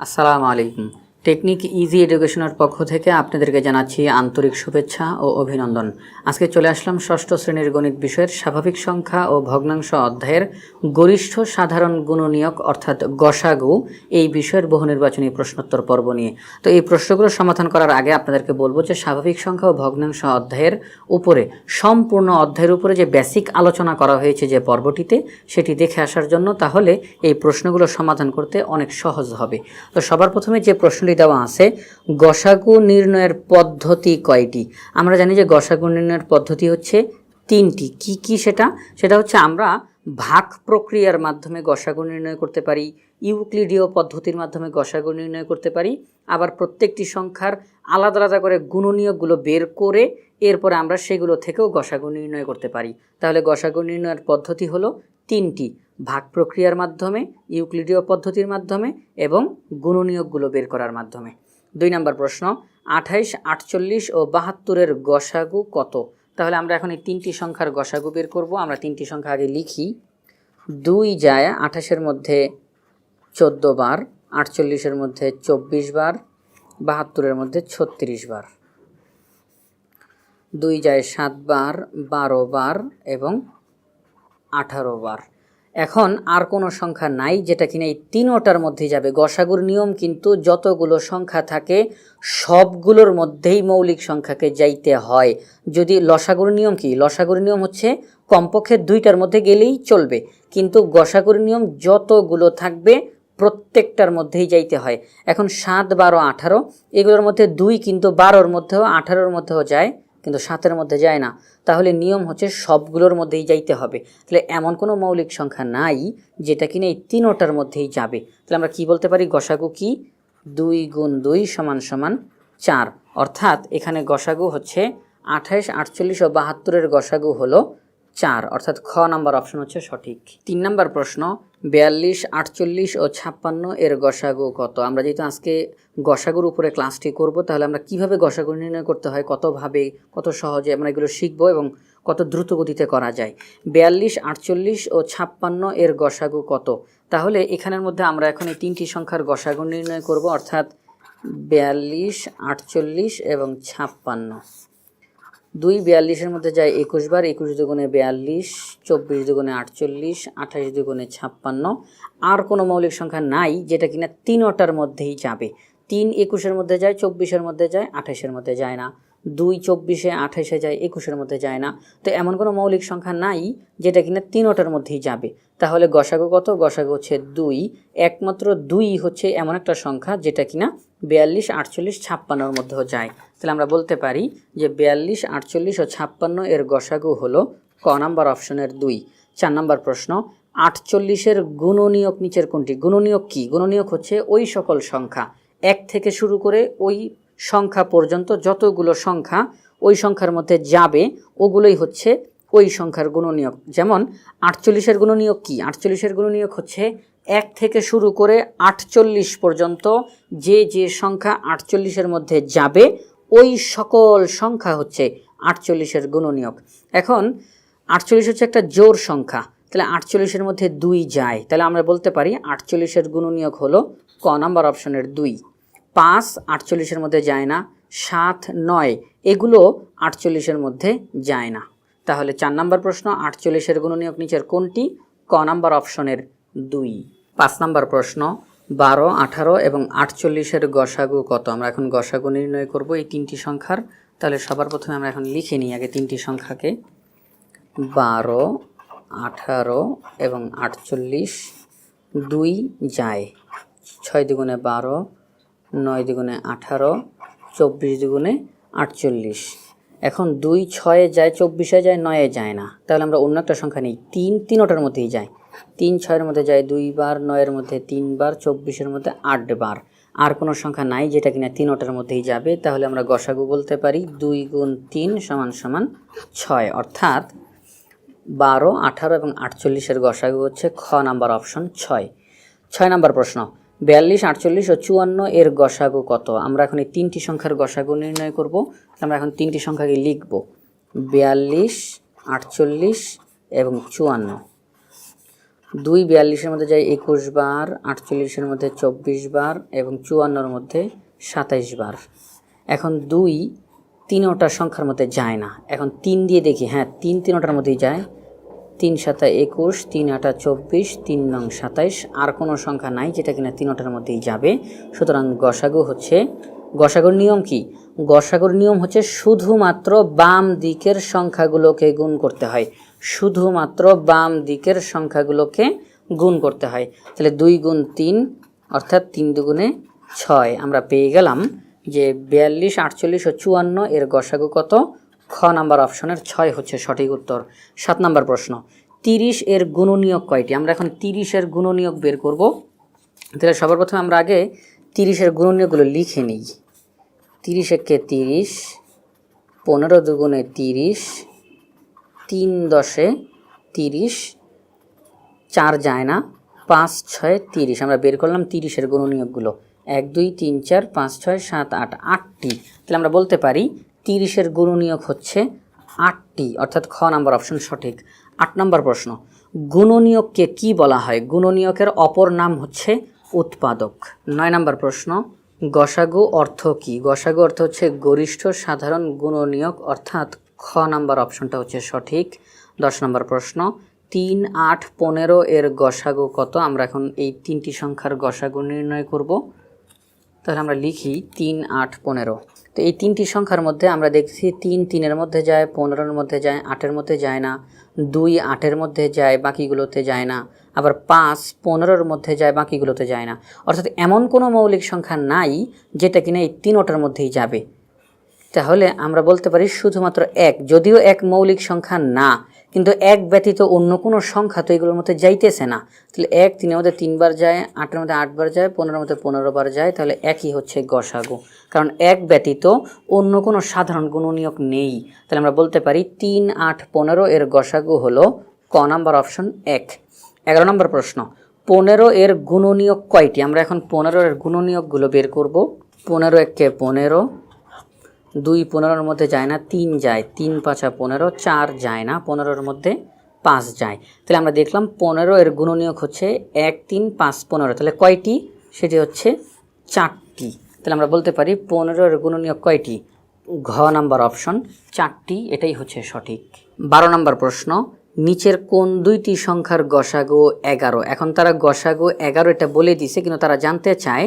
আসসালামু আলাইকুম। Technique easy এডুকেশনের পক্ষ থেকে আপনাদেরকে জানাচ্ছি আন্তরিক শুভেচ্ছা ও অভিনন্দন। আজকে চলে আসলাম ষষ্ঠ শ্রেণির গণিত বিষয়ের স্বাভাবিক সংখ্যা ও ভগ্নাংশ অধ্যায়ের গরিষ্ঠ সাধারণ গুণনীয়ক অর্থাৎ গসাগু এই বিষয়ের বহু নির্বাচনী প্রশ্নোত্তর পর্ব নিয়ে। তো এই প্রশ্নগুলো সমাধান করার আগে আপনাদেরকে বলব যে স্বাভাবিক সংখ্যা ও ভগ্নাংশ অধ্যায়ের উপরে, সম্পূর্ণ অধ্যায়ের উপরে যে বেসিক আলোচনা করা হয়েছে যে পর্বটিতে, সেটি দেখে আসার জন্য তাহলে এই প্রশ্নগুলো সমাধান করতে অনেক সহজ হবে। তো সবার প্রথমে যে প্রশ্নটি দেওয়া আছে, গসাগু নির্ণয়ের পদ্ধতি কয়টি? আমরা জানি যে গসাগু নির্ণয়ের পদ্ধতি হচ্ছে তিনটি। কি কি সেটা? সেটা হচ্ছে আমরা ভাগ প্রক্রিয়ার মাধ্যমে গসাগু নির্ণয় করতে পারি, ইউক্লিডীয় পদ্ধতির মাধ্যমে গসাগু নির্ণয় করতে পারি, আবার প্রত্যেকটি সংখ্যার আলাদা আলাদা করে গুণনীয়কগুলো বের করে এরপরে আমরা সেগুলো থেকেও গসাগু নির্ণয় করতে পারি। তাহলে গসাগু নির্ণয়ের পদ্ধতি হলো তিনটি। ভাগ প্রক্রিয়ার মাধ্যমে, ইউক্লিডীয় পদ্ধতির মাধ্যমে এবং গুণনীয়কগুলো বের করার মাধ্যমে। দুই নম্বর প্রশ্ন, আঠাইশ, আটচল্লিশ ও বাহাত্তরের গসাগু কত? তাহলে আমরা এখন এই তিনটি সংখ্যার গসাগু বের করব। আমরা তিনটি সংখ্যা আগে লিখি। দুই যায় আঠাশের মধ্যে চোদ্দ বার, আটচল্লিশের মধ্যে চব্বিশ বার, বাহাত্তরের মধ্যে ছত্রিশ বার। দুই যায় সাত বার, বারো বার এবং আঠারো বার। এখন আর কোনো সংখ্যা নাই, যেটা কিনা এই তিনোটার মধ্যেই যাবে। গসাগুর নিয়ম কিন্তু যতগুলো সংখ্যা থাকে, সবগুলোর মধ্যেই মৌলিক সংখ্যাকে যাইতে হয়। যদি লসাগুর নিয়ম কি? লসাগুর নিয়ম হচ্ছে কমপক্ষে দুইটার মধ্যে গেলেই চলবে। কিন্তু গসাগুর নিয়ম যতগুলো থাকবে, প্রত্যেকটার মধ্যেই যাইতে হয়। এখন সাত, বারো, আঠারো, এগুলোর মধ্যে দুই কিন্তু বারোর মধ্যেও আঠারোর মধ্যেও যায়। কিন্তু সাতের মধ্যে যায় না। তাহলে নিয়ম হচ্ছে সবগুলোর মধ্যেই যাইতে হবে। তাহলে এমন কোনো মৌলিক সংখ্যা নাই যেটা কিনা এই তিনোটার মধ্যেই যাবে। তাহলে আমরা কি বলতে পারি? গসাগু কি? দুই গুণ দুই সমান সমান চার। অর্থাৎ এখানে গসাগু হচ্ছে আঠাইশ আটচল্লিশ ও বাহাত্তরের গসাগু হলো চার, অর্থাৎ খ নাম্বার অপশন হচ্ছে সঠিক। তিন নাম্বার প্রশ্ন, বিয়াল্লিশ, আটচল্লিশ ও ছাপ্পান্ন এর গসাগু কত? আমরা যেহেতু আজকে গসাগুর উপরে ক্লাসটি করব, তাহলে আমরা কীভাবে গসাগু নির্ণয় করতে হয়, কতভাবে, কত সহজে আমরা এগুলো শিখব এবং কত দ্রুত গতিতে করা যায়? বিয়াল্লিশ, আটচল্লিশ ও ছাপ্পান্ন এর গসাগু কত? তাহলে এখানের মধ্যে আমরা এখন এই তিনটি সংখ্যার গসাগু নির্ণয় করব, অর্থাৎ বিয়াল্লিশ, আটচল্লিশ এবং ছাপ্পান্ন। দুই বিয়াল্লিশের মধ্যে যায় একুশ বার একুশ দুগুণে বিয়াল্লিশ, চব্বিশ দুগুণে আটচল্লিশ, আঠাশ দুগুণে ছাপ্পান্ন। আর কোনো মৌলিক সংখ্যা নাই, যেটা কিনা তিনোটার মধ্যেই যাবে। তিন একুশের মধ্যে যায়, চব্বিশের মধ্যে যায়, আঠাশের মধ্যে যায় না। দুই চব্বিশে, আঠাশে যায়, একুশের মধ্যে যায় না। তো এমন কোনো মৌলিক সংখ্যা নাই, যেটা কিনা তিনোটার মধ্যেই যাবে। তাহলে গসাগু কত? গসাগু হচ্ছে দুই। একমাত্র দুই হচ্ছে এমন একটা সংখ্যা, যেটা কিনা বিয়াল্লিশ, আটচল্লিশ, ছাপ্পান্নর মধ্যেও যায়। তাহলে আমরা বলতে পারি যে বিয়াল্লিশ, আটচল্লিশ ও ছাপ্পান্ন এর গসাগু হলো ক নাম্বার অপশনের দুই। চার নাম্বার প্রশ্ন, আটচল্লিশের গুণনীয়ক নিচের কোনটি? গুণনীয়ক কি? গুণনীয়ক হচ্ছে ওই সকল সংখ্যা। এক থেকে শুরু করে ওই সংখ্যা পর্যন্ত যতগুলো সংখ্যা ওই সংখ্যার মধ্যে যাবে, ওগুলোই হচ্ছে ওই সংখ্যার গুণনীয়ক। যেমন, আটচল্লিশের গুণনীয়ক কি? আটচল্লিশের গুণনীয়ক হচ্ছে এক থেকে শুরু করে আটচল্লিশ পর্যন্ত যে যে সংখ্যা আটচল্লিশের মধ্যে যাবে, ওই সকল সংখ্যা হচ্ছে আটচল্লিশের গুণনীয়ক। এখন আটচল্লিশ হচ্ছে একটা জোর সংখ্যা, তাহলে আটচল্লিশের মধ্যে দুই যায়। তাহলে আমরা বলতে পারি আটচল্লিশের গুণনীয়ক হলো ক, নাম্বার অপশনের দুই। পাঁচ আটচল্লিশের মধ্যে যায় না, সাত নয়, এগুলো আটচল্লিশের মধ্যে যায় না। তাহলে চার নাম্বার প্রশ্ন, আটচল্লিশের গুণনীয়ক নিচের কোনটি? ক, নাম্বার অপশনের দুই। পাঁচ নাম্বার প্রশ্ন, বারো, আঠারো এবং আটচল্লিশের গসাগু কত? আমরা এখন গসাগু নির্ণয় করব এই তিনটি সংখ্যার। তাহলে সবার প্রথমে আমরা এখন লিখে নিই আগে তিনটি সংখ্যাকে। বারো, আঠারো এবং আটচল্লিশ দুই যায়। ছয় দুগুণে বারো, নয় দুগুণে আঠারো, চব্বিশ দুগুণে আটচল্লিশ। এখন দুই, ছয়ে যায়, চব্বিশে যায়, নয়ে যায় না। তাহলে আমরা অন্য একটা সংখ্যা নিই। তিন, তিনোটার মধ্যেই যায়। তিন ছয়ের মধ্যে যায় দুইবার, নয়ের মধ্যে তিনবার, চব্বিশের মধ্যে আটবার। আর কোনো সংখ্যা নাই যেটা কিনা তিনোটার মধ্যেই যাবে, তাহলে আমরা গসাগু বলতে পারি দুই গুণ তিন সমান সমান ছয়। অর্থাৎ বারো, আঠারো এবং আটচল্লিশের গসাগু হচ্ছে খ নাম্বার অপশন ছয়। ছয় নাম্বার প্রশ্ন, বিয়াল্লিশ, আটচল্লিশ ও চুয়ান্ন এর গসাগু কত? আমরা এখন এই তিনটি সংখ্যার গসাগু নির্ণয় করব আমরা এখন তিনটি সংখ্যাকে লিখব। বিয়াল্লিশ, আটচল্লিশ এবং চুয়ান্ন। দুই বিয়াল্লিশের মধ্যে যায় একুশ বার আটচল্লিশের মধ্যে চব্বিশ বার এবং চুয়ান্নর মধ্যে সাতাইশ বার এখন দুই তিনোটা সংখ্যার মধ্যে যায় না। এখন তিন দিয়ে দেখি হ্যাঁ তিন তিনোটার মধ্যেই যায়। তিন সাতা একুশ, তিন আটা চব্বিশ, তিন নং সাতাইশ, আর কোনো সংখ্যা নাই যেটা কিনা তিনোটার মধ্যেই যাবে। সুতরাং গসাগু হচ্ছে, গসাগুর নিয়ম কি? গসাগুর নিয়ম হচ্ছে শুধুমাত্র বাম দিকের সংখ্যাগুলোকে গুণ করতে হয়। শুধুমাত্র বাম দিকের সংখ্যাগুলোকে গুণ করতে হয়। তাহলে দুই গুণ তিন, অর্থাৎ তিন দুগুণে ছয়। আমরা পেয়ে গেলাম যে বিয়াল্লিশ, আটচল্লিশ ও চুয়ান্ন এর গসাগু কত? খ নাম্বার অপশনের ছয় হচ্ছে সঠিক উত্তর। সাত নাম্বার প্রশ্ন, তিরিশ এর গুণনীয়ক কয়টি? আমরা এখন তিরিশের গুণনীয়ক বের করব। তাহলে সবার প্রথমে আমরা আগে তিরিশের গুণনীয়কগুলো লিখে নিই। তিরিশ একে তিরিশ, পনেরো দুগুণে তিরিশ তিন দশে তিরিশ, চার যায় না, পাঁচ ছয় তিরিশ। আমরা বের করলাম তিরিশের গুণনীয়কগুলো। এক, দুই, তিন, চার, পাঁচ, ছয়, সাত, আট, আটটি। তাহলে আমরা বলতে পারি তিরিশের গুণনীয়ক হচ্ছে আটটি, অর্থাৎ খ নাম্বার অপশন সঠিক। আট নম্বর প্রশ্ন, গুণনীয়ককে কি বলা হয়? গুণনীয়কের অপর নাম হচ্ছে উৎপাদক। নয় নম্বর প্রশ্ন, গসাগু অর্থ কি? গসাগু অর্থ হচ্ছে গরিষ্ঠ সাধারণ গুণনীয়ক, অর্থাৎ খ নাম্বার অপশনটা হচ্ছে সঠিক। দশ নম্বর প্রশ্ন, তিন, আট, পনেরো এর গসাগু কত? আমরা এখন এই তিনটি সংখ্যার গসাগু নির্ণয় করব। তাহলে আমরা লিখি তিন, আট, পনেরো। তো এই তিনটি সংখ্যার মধ্যে আমরা দেখছি তিন তিনের মধ্যে যায়, পনেরোর মধ্যে যায়, আটের মধ্যে যায় না, দুই আটের মধ্যে যায়, বাকিগুলোতে যায় না, আবার পাঁচ পনেরোর মধ্যে যায়, বাকিগুলোতে যায় না। অর্থাৎ এমন কোনো মৌলিক সংখ্যা নাই যেটা কিনা এই তিনোটার মধ্যেই যাবে। তাহলে আমরা বলতে পারি শুধুমাত্র এক, যদিও এক মৌলিক সংখ্যা না, কিন্তু এক ব্যতীত অন্য কোনো সংখ্যা তো এগুলোর মধ্যে যাইতেছে না। তাহলে এক তিনের মধ্যে তিনবার যায়, আটের মধ্যে আটবার যায়, পনেরোর মধ্যে পনেরো বার যায়, তাহলে একই হচ্ছে গসাগু। কারণ এক ব্যতীত অন্য কোনো সাধারণ গুণনীয়ক নেই। তাহলে আমরা বলতে পারি তিন, আট, পনেরো এর গসাগু হলো ক নাম্বার অপশন এক। এগারো নম্বর প্রশ্ন, পনেরো এর গুণনীয়ক কয়টি? আমরা এখন পনেরো এর গুণনীয়কগুলো বের করব। পনেরো এককে পনেরো দুই পনেরোর মধ্যে যায় না, তিন যায়। তিন পাঁচা পনেরো, চার যায় না, পনেরোর মধ্যে পাঁচ যায়। তাহলে আমরা দেখলাম পনেরো এর গুণনীয়ক হচ্ছে এক, তিন, পাঁচ, পনেরো। তাহলে কয়টি? সেটি হচ্ছে চারটি। তাহলে আমরা বলতে পারি পনেরো এর গুণনীয়ক কয়টি? ঘ নাম্বার অপশন, চারটি, এটাই হচ্ছে সঠিক। বারো নম্বর প্রশ্ন, নিচের কোন দুইটি সংখ্যার গসাগো এগারো? এখন তারা গসাগো এগারো এটা বলে দিছে, কিন্তু তারা জানতে চায়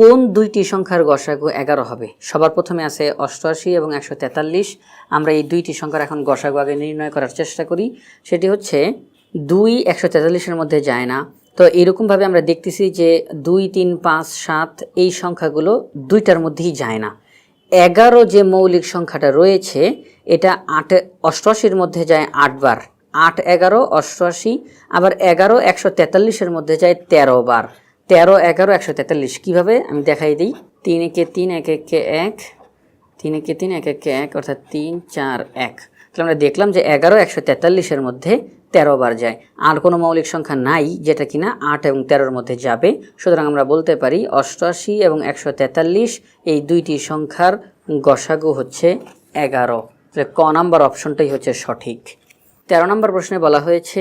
কোন দুইটি সংখ্যার গসাগু এগারো হবে? সবার প্রথমে আছে অষ্টআশি এবং একশো তেতাল্লিশ। আমরা এই দুইটি সংখ্যার এখন গসাগু আগে নির্ণয় করার চেষ্টা করি। সেটি হচ্ছে দুই একশো তেতাল্লিশের মধ্যে যায় না। তো এরকমভাবে আমরা দেখতেছি যে দুই, তিন, পাঁচ, সাত এই সংখ্যাগুলো দুইটার মধ্যেই যায় না। এগারো যে মৌলিক সংখ্যাটা রয়েছে, এটা আট, অষ্টআশির মধ্যে যায় আটবার। আট, এগারো, অষ্টআশি, আবার এগারো, একশো তেতাল্লিশের মধ্যে যায় তেরো বার। তেরো, এগারো, একশো তেতাল্লিশ। কীভাবে? আমি দেখাই দিই। তিন একে তিন, এক একে এক। তিন একে তিন, এক একে এক, অর্থাৎ তিন, চার, এক। তাহলে আমরা দেখলাম যে এগারো, একশো তেতাল্লিশের মধ্যে তেরো বার যায়। আর কোনো মৌলিক সংখ্যা নাই, যেটা কিনা আট এবং তেরোর মধ্যে যাবে। সুতরাং আমরা বলতে পারি অষ্টআশি এবং একশো তেতাল্লিশ, এই দুইটি সংখ্যার গসাগু হচ্ছে এগারো। ক নাম্বার অপশনটাই হচ্ছে সঠিক। তেরো নম্বর প্রশ্নে বলা হয়েছে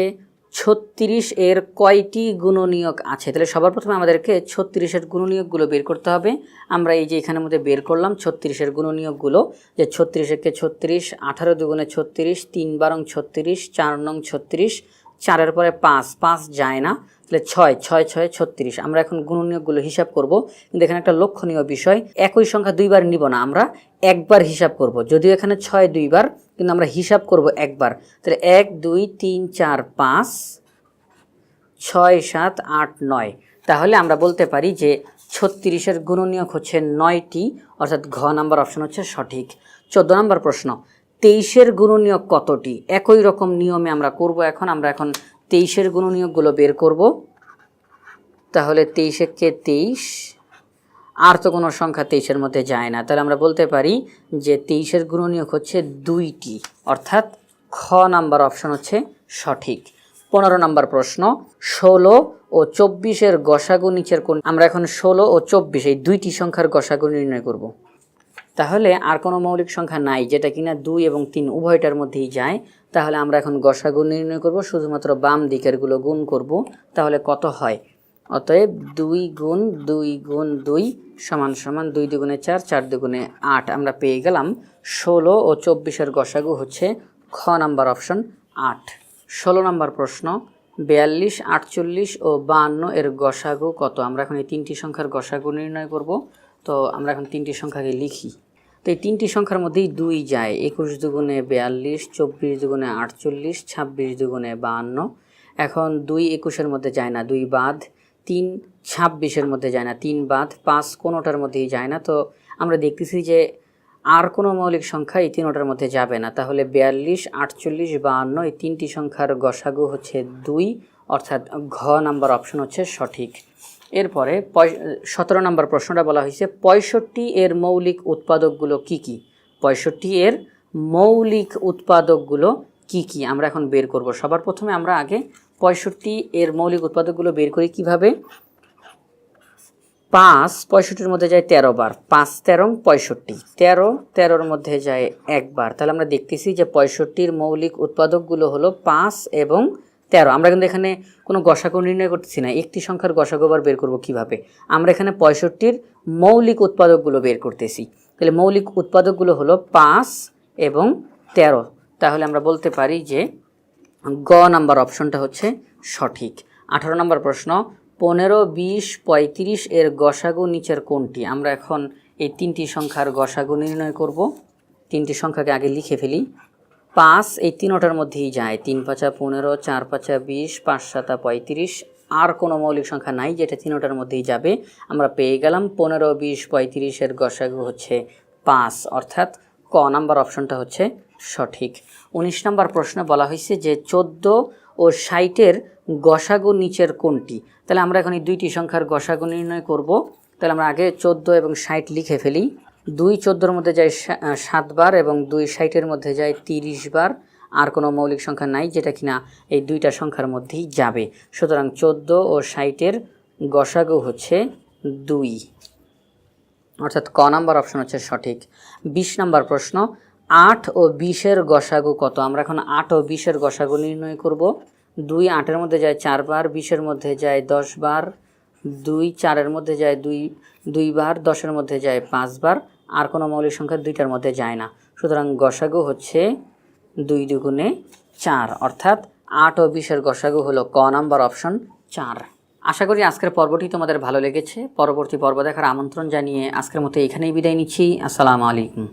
ছত্রিশ এর কয়টি গুণনীয়ক আছে? তাহলে সবার প্রথমে আমাদেরকে ছত্রিশের গুণনীয়কগুলো বের করতে হবে। আমরা এই যে এখানের মধ্যে বের করলাম ছত্রিশের গুণনীয়কগুলো, যে ছত্রিশেরকে ছত্রিশ, আঠারো দুগুণে ছত্রিশ, তিন বারং ছত্রিশ, চার নং ছত্রিশ, চারের পরে পাঁচ পাঁচ যায় না। তাহলে ছয় ছয় ছয়, ছত্রিশ। আমরা এখন গুণনীয়কগুলো হিসাব করব। কিন্তু এখানে একটা লক্ষণীয় বিষয়, একই সংখ্যা দুইবার নিব না, আমরা একবার হিসাব করব। যদিও এখানে ছয় দুইবার, কিন্তু আমরা হিসাব করব একবার। তাহলে এক, দুই, তিন, চার, পাঁচ, ছয়, সাত, আট, নয়। তাহলে আমরা বলতে পারি যে ছত্রিশের গুণনীয়ক হচ্ছে নয়টি, অর্থাৎ ঘ নাম্বার অপশন হচ্ছে সঠিক। চোদ্দ নম্বর প্রশ্ন, তেইশের গুণনীয়ক কতটি? একই রকম নিয়মে আমরা করব এখন, আমরা এখন তেইশের গুণনীয়কগুলো বের করব। তাহলে তেইশে কে তেইশ? আর তো কোনো সংখ্যা তেইশের মধ্যে যায় না। তাহলে আমরা বলতে পারি যে তেইশের গুণনীয়ক হচ্ছে দুইটি, অর্থাৎ খ নাম্বার অপশন হচ্ছে সঠিক। পনেরো নাম্বার প্রশ্ন, ষোলো ও চব্বিশের গসাগু নিচের কোন আমরা এখন ষোলো ও চব্বিশ, এই দুইটি সংখ্যার গসাগু নির্ণয় করব। তাহলে আর কোনো মৌলিক সংখ্যা নাই, যেটা কিনা দুই এবং তিন উভয়টার মধ্যেই যায়। তাহলে আমরা এখন গসাগু নির্ণয় করব, শুধুমাত্র বাম দিকেরগুলো গুণ করব, তাহলে কত হয়? অতএব দুই গুণ দুই গুণ দুই সমান সমান দুই দুগুণে চার চার দুগুণে আট আমরা পেয়ে গেলাম। ষোলো ও চব্বিশের গসাগু হচ্ছে খ নাম্বার অপশন আট। ষোলো নাম্বার প্রশ্ন, বিয়াল্লিশ, আটচল্লিশ ও বাহান্ন এর গসাগু কত? আমরা এখন এই তিনটি সংখ্যার গসাগু নির্ণয় করব। তো আমরা এখন তিনটি সংখ্যাকে লিখি। তো এই তিনটি সংখ্যার মধ্যেই দুই যায়। একুশ দুগুণে বিয়াল্লিশ, চব্বিশ দুগুণে আটচল্লিশ, ছাব্বিশ দুগুণে বাহান্ন। এখন দুই একুশের মধ্যে যায় না, দুই বাদ। তিন ছাব্বিশের মধ্যে যায় না, তিন বাদ। পাঁচ কোনোটার মধ্যেই যায় না। তো আমরা দেখতেছি যে আর কোনো মৌলিক সংখ্যা এই তিনোটার মধ্যে যাবে না। তাহলে বিয়াল্লিশ, আটচল্লিশ, বাহান্ন এই তিনটি সংখ্যার গসাগু হচ্ছে দুই। অর্থাৎ ঘ নাম্বার অপশন হচ্ছে সঠিক। এরপরে সতেরো নম্বর প্রশ্নটা বলা হয়েছে, পঁয়ষট্টি এর মৌলিক উৎপাদকগুলো কি কি? পঁয়ষট্টি এর মৌলিক উৎপাদকগুলো কি কি? আমরা এখন বের করব। সবার প্রথমে আমরা আগে পঁয়ষট্টি এর মৌলিক উৎপাদকগুলো বের করি কীভাবে? পাঁচ, পঁয়ষট্টির মধ্যে যায় তেরো বার। পাঁচ, তেরো, পঁয়ষট্টি। তেরো, তেরোর মধ্যে যায় একবার তাহলে আমরা দেখতেছি যে পঁয়ষট্টির মৌলিক উৎপাদকগুলো হলো পাঁচ এবং তেরো। আমরা কিন্তু এখানে কোনো গসাগু নির্ণয় করতেছি না। একটি সংখ্যার গসাগু বার বের করব কীভাবে? আমরা এখানে পঁয়ষট্টির মৌলিক উৎপাদকগুলো বের করতেছি। তাহলে মৌলিক উৎপাদকগুলো হলো পাঁচ এবং তেরো। তাহলে আমরা বলতে পারি যে গ নাম্বার অপশনটা হচ্ছে সঠিক। আঠারো নম্বর প্রশ্ন, পনেরো, বিশ, পঁয়ত্রিশ এর গসাগু নিচের কোনটি? আমরা এখন এই তিনটি সংখ্যার গসাগু নির্ণয় করব। তিনটি সংখ্যাকে আগে লিখে ফেলি। পাঁচ, এই তিনোটার মধ্যেই যায়। তিন পাঁচা পনেরো, চার পাঁচা বিশ, পাঁচ সাতা পঁয়ত্রিশ। আর কোনো মৌলিক সংখ্যা নাই, যেটা তিনোটার মধ্যেই যাবে। আমরা পেয়ে গেলাম পনেরো, বিশ, পঁয়ত্রিশের গসাগু হচ্ছে পাঁচ। অর্থাৎ ক নাম্বার অপশনটা হচ্ছে সঠিক। উনিশ নাম্বার প্রশ্নে বলা হয়েছে যে চোদ্দ ও ষাটের গসাগু নিচের কোনটি? তাহলে আমরা এখন এই দুইটি সংখ্যার গসাগু নির্ণয় করব। তাহলে আমরা আগে চোদ্দ এবং ষাট লিখে ফেলি। দুই চোদ্দোর মধ্যে যায় সাতবার এবং দুই ষাটের মধ্যে যায় তিরিশ বার। আর কোনো মৌলিক সংখ্যা নাই, যেটা কিনা এই দুইটা সংখ্যার মধ্যেই যাবে। সুতরাং চোদ্দ ও ষাটের গসাগু হচ্ছে দুই। অর্থাৎ ক নাম্বার অপশন হচ্ছে সঠিক। বিশ নাম্বার প্রশ্ন, আট ও বিশের গসাগু কত? আমরা এখন আট ও বিশের গসাগু নির্ণয় করব। দুই আটের মধ্যে যায় চারবার বিশের মধ্যে যায় দশ বার, দুই চারের মধ্যে যায় দুই দুইবার দশের মধ্যে যায় পাঁচবার আর কোনো মৌলিক সংখ্যা দুইটার মধ্যে যায় না। সুতরাং গসাগু হচ্ছে দুই দুগুণে চার, অর্থাৎ আট ও বিশের গসাগু হলো ক নাম্বার অপশন চার। আশা করি আজকের পর্বটি তোমাদের ভালো লেগেছে। পরবর্তী পর্ব দেখার আমন্ত্রণ জানিয়ে আজকের মতো এখানেই বিদায় নিচ্ছি। আসসালামু আলাইকুম।